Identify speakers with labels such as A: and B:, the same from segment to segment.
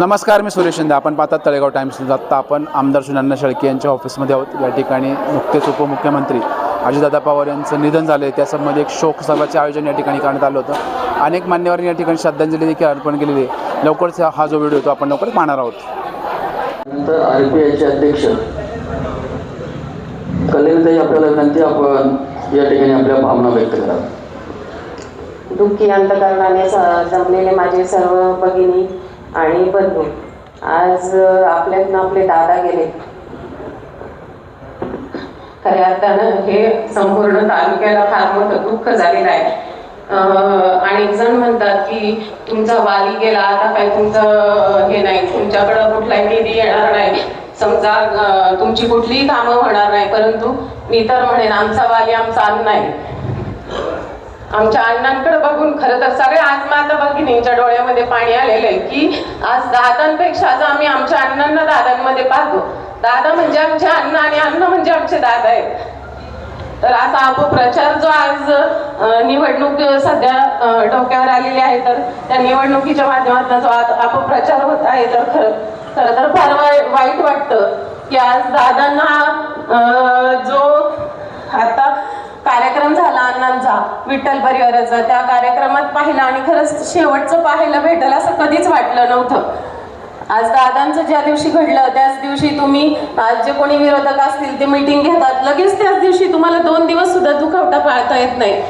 A: नमस्कार मी सुरेश शिंदे. आपण पाहतात तळेगाव टाइम्स न्यूज. आत्ता आपण आमदार सुनंदा शेळके यांच्या ऑफिसमध्ये आहोत. या ठिकाणी नुकतेच उपमुख्यमंत्री अजितदादा पवार यांचं निधन झालं आहे त्यासंबंधी एक शोकसभाचे आयोजन या ठिकाणी करण्यात आलं होतं. अनेक मान्यवरांनी या ठिकाणी श्रद्धांजली देखील अर्पण केलेली आहे. लवकरच हा- जो व्हिडिओ तो आपण लवकरच पाहणार आहोत.
B: नंतर आर पी आयचे अध्यक्ष. आपल्याला विनंती आपण या ठिकाणी आपल्या भावना व्यक्त करा.
C: दुःखी अंतकरणाने जमलेले माझे सर्व भगिनी आणि बंधू. आज अ, आपल्यातनं आपले दादा गेले. खऱ्या अर्थानं हे संपूर्ण तालुक्याला फार मोठं दुःख झालेलं आहे. आणि जण म्हणतात की तुमचा वाली गेला आता काय तुमचं हे नाही. तुमच्याकडं कुठलाही निधी येणार नाही. समजा तुमची कुठलीही कामं होणार नाही. परंतु मी तर म्हणेन आमचा वाली आमचा अन्न नाही आमच्या अण्णांकडे बघून खरं तर सगळ्या आज माता भगिनींच्या डोळ्यामध्ये पाणी आलेलं आहे की आज दादांपेक्षा आज आम्ही आमच्या अण्णांना दादांमध्ये पाहतो. दादा म्हणजे आमचे अण्णा आणि अन्न म्हणजे आमचे दादा आहेत. तर असा अपप्रचार जो आज निवडणूक सध्या डोक्यावर आलेली आहे तर त्या निवडणुकीच्या माध्यमातून जो आज अपप्रचार होत आहे तर खरं खरं तर फार वाईट वाटतं की आज दादांना जो आता कार्यक्रम झाला अण्णांचा विठ्ठल परिवाराचा त्या कार्यक्रमात पाहिलं आणि खरंच शेवटचं पाहायला भेटेल असं कधीच वाटलं नव्हतं. आज दादांचं ज्या दिवशी घडलं त्याच दिवशी तुम्ही आज जे कोणी विरोधक असतील ते मिटिंग घेतात. लगेच त्याच दिवशी तुम्हाला दोन दिवस सुद्धा दुखावटा पाळता येत नाही.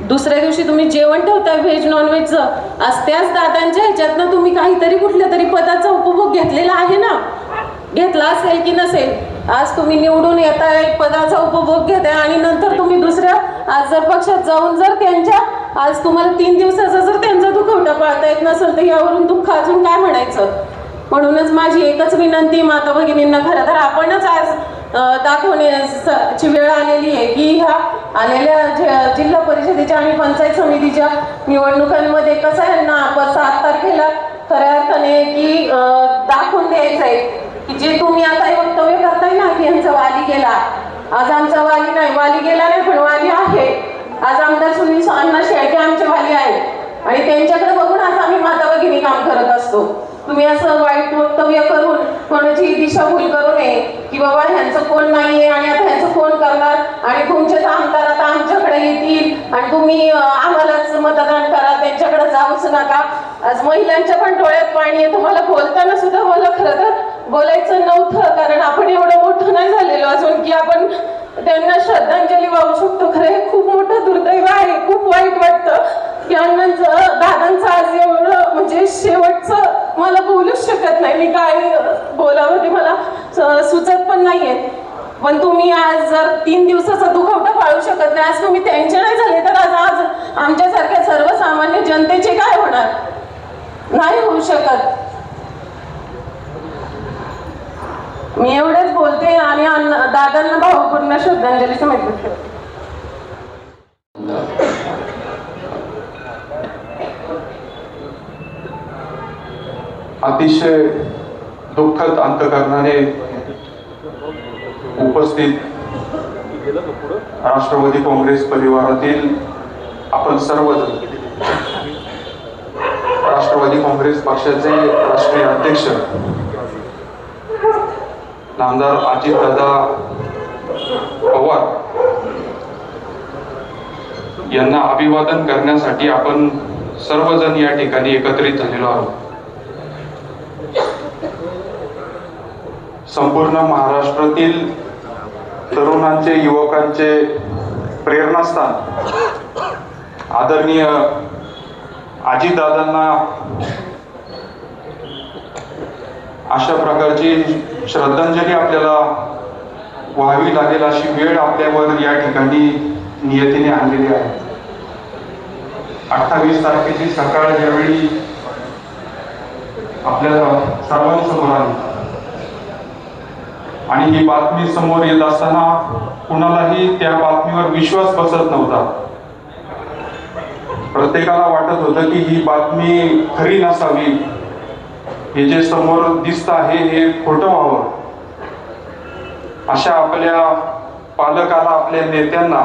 C: दुसऱ्या दिवशी तुम्ही जेवण ठेवता व्हेज नॉनव्हेजचं आज त्याच दादांच्या ह्याच्यातनं तुम्ही काहीतरी कुठल्या तरी पदाचा उपभोग घेतलेला आहे ना? घेतला असेल की नसेल? आज तुम्ही निवडून येताय पदाचा उपभोग घेताय आणि आज जर पक्षात जाऊन जर त्यांच्या आज तुम्हाला तीन दिवसाचा जर त्यांचा दुखवटा पाळता येत नसेल तर यावरून दुःख अजून काय म्हणायचं? म्हणूनच माझी एकच विनंती माता भगिनींना खरं तर आपणच आज दाखवण्याची वेळ आलेली आहे की ह्या आलेल्या जिल्हा परिषदेच्या आणि पंचायत समितीच्या निवडणुकांमध्ये कसं यांना आपण सात तारखेला खऱ्या अर्थाने की दाखवून द्यायचं आहे की जे तुम्ही आता वक्तव्य करताय ना की यांचा वाली गेला आज आमचा वाली नाही वाली गेला नाही पण वाली आहे. आज आमदार सुनील अण्णा शेळके आमचे वाली आहेत आणि त्यांच्याकडे बघून आज आम्ही माता भगिनी काम करत असतो. तुम्ही असं वाईट वक्तव्य करून कोणाची दिशाभूल करू नये की बाबा ह्यांचं कोण नाहीये आणि आता ह्यांचं कोण करणार? आणि तुमचेच आमदार आता आमच्याकडे येतील आणि तुम्ही आम्हालाच मतदान करा त्यांच्याकडे जाऊच नका. आज महिलांच्या पण डोळ्यात पाणी आहे तुम्हाला बोलताना सुद्धा मला खरं तर बोलायचं नव्हतं कारण की आपण त्यांना श्रद्धांजली वाहू शकतो. खरं हे खूप मोठं दुर्दैव आहे. खूप वाईट वाटतं. की अण्णांचं दादांचं आज एवढं म्हणजे शेवटचं मला बोलूच शकत नाही. मी काय बोलावं ते मला सुचत पण नाहीये. पण तुम्ही आज जर तीन दिवसाचा दुखवटा पाळू शकत नाही आज तुम्ही त्यांचे नाही झाले तर आज आज आमच्यासारख्या सर्वसामान्य जनतेचे काय होणार? नाही होऊ शकत. मी एवढेच बोल आणि दादांना भावपूर्ण श्रद्धांजली समर्पित करते
D: अतिशय दुःखद अंतकरणाने उपस्थित राष्ट्रवादी काँग्रेस परिवारातील आपण सर्वजण राष्ट्रवादी काँग्रेस पक्षाचे राष्ट्रीय अध्यक्ष नामदार अजितदादा पवार यांना अभिवादन करण्यासाठी आपण सर्वजण या ठिकाणी एकत्रित झालेलो आहोत. संपूर्ण महाराष्ट्रातील तरुणांचे युवकांचे प्रेरणास्थान आदरणीय आजीदादांना अशा प्रकारची श्रद्धांजली आपल्याला व्हावी लागेल अशी वेळ आपल्यावर या ठिकाणी नियतीने आणलेली आहे. अठ्ठावीस तारखेची सकाळ ज्यावेळी आपल्याला सर्वांसमोर आली. आणि ही बातमी समोर येत असताना कुणालाही त्या बातमीवर विश्वास बसत नव्हता. प्रत्येकाला वाटत होतं की ही बातमी खरी नसावी. हे जे समोर दिसत आहे हे खोटं व्हावं अशा आपल्या पालकाला आपल्या नेत्यांना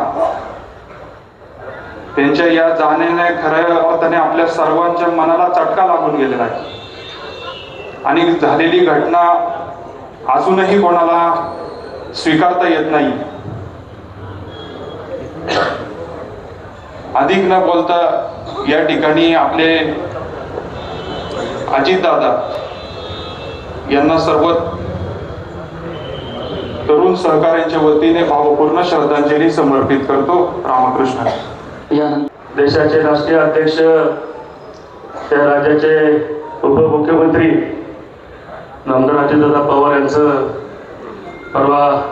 D: त्यांच्या या जाण्याने खऱ्या अर्थाने आपल्या सर्वांच्या मनाला चटका लागून गेलेला आहे. आणि झालेली घटना अजूनही कोणाला स्वीकारता येत नाही. अधिक न बोलता या ठिकाणी आपले अजितदादा यांना सर्व तरुण सहकार्यांच्या वतीने भावपूर्ण श्रद्धांजली समर्पित करतो. रामकृष्ण.
E: देशाचे राष्ट्रीय अध्यक्ष त्या राज्याचे उपमुख्यमंत्री नामदार अजितदादा पवार यांचं परवा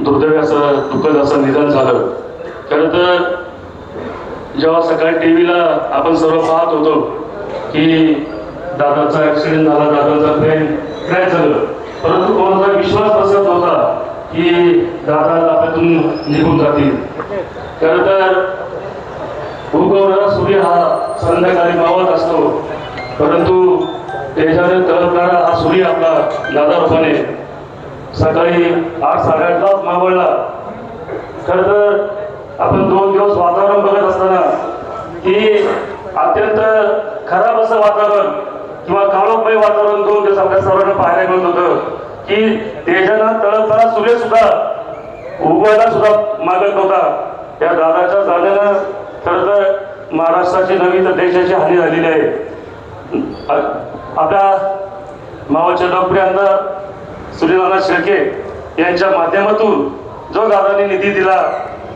E: दुर्दैवी असं दुःखद असं निधन झालं. खरं तर जेव्हा सकाळी टी व्हीला आपण सर्व पाहत होतो की दादाचा ऍक्सिडेंट झाला दादाचा फ्रेंड काय झालं. परंतु कोणाचा विश्वास बसत नव्हता की दादा आपल्यातून निघून जातील. खरं तर उगवणारा सूर्य हा संध्याकाळी मावत असतो. परंतु त्याच्याने तळपणारा हा सूर्य आपला दादा रूपाने सकाळी आठ साडेआठलाच मावळला. खर तर आपण दोन दिवस वातावरण बघत असताना की अत्यंत खराब असं वातावरण किंवा काळोखमय वातावरण दोन दिवस आपल्या सर्वांना पाहायला मिळत होतं की तेजानं तळपळा सूर्य सुद्धा उगवायला सुद्धा मागत नव्हता. त्या दादाच्या जाण्यानं खरं तर महाराष्ट्राची नवी तर देशाची हानी झालेली आहे. आपल्या मावळचे लोकप्रिय आमदार सूर्यनारायण शेळके यांच्या माध्यमातून जो दादांनी निधी दिला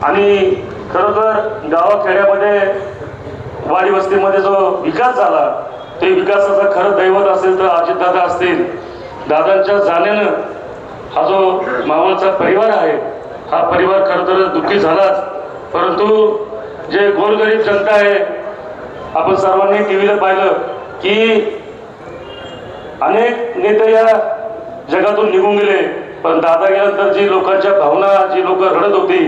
E: आणि खरं तर गावाखेड्यामध्ये वाडी वस्तीमध्ये जो विकास झाला ते विकासाचा खरं दैवत असेल तर अजितदादा असतील. दादांच्या जाण्यानं हा जो मावळचा परिवार आहे हा परिवार खरं तर दुःखी झालाच. परंतु जे गोरगरीब जनता आहे आपण सर्वांनी टी व्हीला पाहिलं की अनेक नेते या जगातून निघून गेले. पण दादा गेल्यानंतर जी लोकांच्या भावना जी लोक रडत होती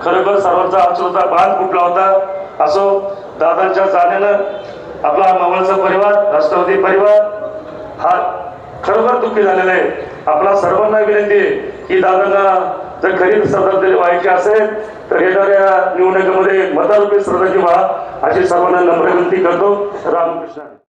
E: खरोखर सर्वांचा अक्षरचा बाण फुटला होता. असो दादांच्या जाण्यानं आपला मावळचा परिवार राष्ट्रवादी परिवार हा खरोखर दुःखी झालेला आहे. आपला सर्वांना विनंती आहे की दादांना जर खरी श्रद्धांजली व्हायची असेल तर येणाऱ्या निवडणुकीमध्ये मतारूपी श्रद्धांजली व्हा अशी सर्वांना नम्र विनंती करतो. रामकृष्ण.